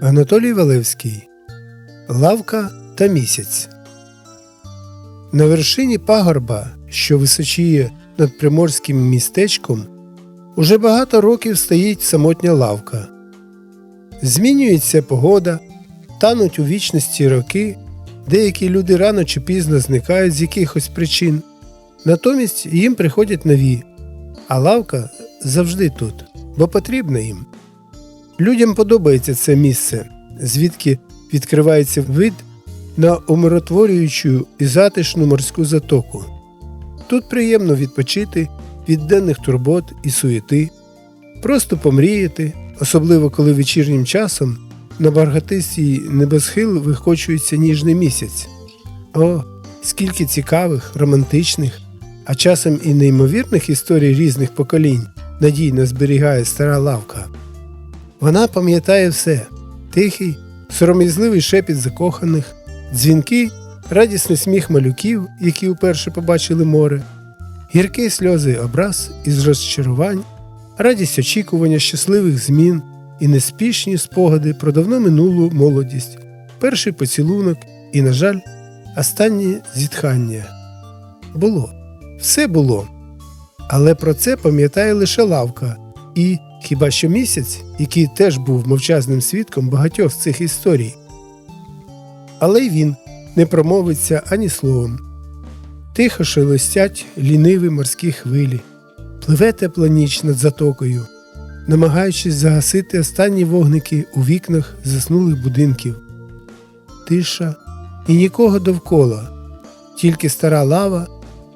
Анатолій Валевський Лавка та місяць. На вершині пагорба, що височіє над приморським містечком, уже багато років стоїть самотня лавка. Змінюється погода, тануть у вічності роки, деякі люди рано чи пізно зникають з якихось причин. Натомість їм приходять нові, а лавка завжди тут, бо потрібна їм. Людям подобається це місце, звідки відкривається вид на умиротворюючу і затишну морську затоку. Тут приємно відпочити від денних турбот і суєти, просто помріяти, особливо коли вечірнім часом на баргатистій небосхил вихочується ніжний місяць. О, скільки цікавих, романтичних, а часом і неймовірних історій різних поколінь надійно зберігає стара лавка. Вона пам'ятає все тихий, сором'язливий шепіт закоханих, дзвінки, радісний сміх малюків, які вперше побачили море, гіркі сльози образ із розчарувань, радість очікування щасливих змін і неспішні спогади про давно минулу молодість, перший поцілунок і, на жаль, останнє зітхання. Було, все було. Але про це пам'ятає лише лавка і хіба що місяць, який теж був мовчазним свідком багатьох з цих історій. Але й він не промовиться ані словом. Тихо шелестять ліниві морські хвилі, пливе тепла ніч над затокою, намагаючись загасити останні вогники у вікнах заснулих будинків. Тиша і нікого довкола, тільки стара лава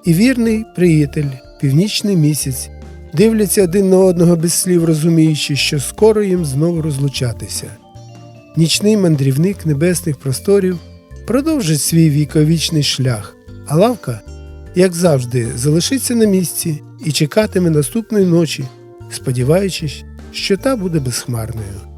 і вірний приятель, північний місяць, дивляться один на одного без слів, розуміючи, що скоро їм знову розлучатися. Нічний мандрівник небесних просторів продовжить свій віковічний шлях, а лавка, як завжди, залишиться на місці і чекатиме наступної ночі, сподіваючись, що та буде безхмарною.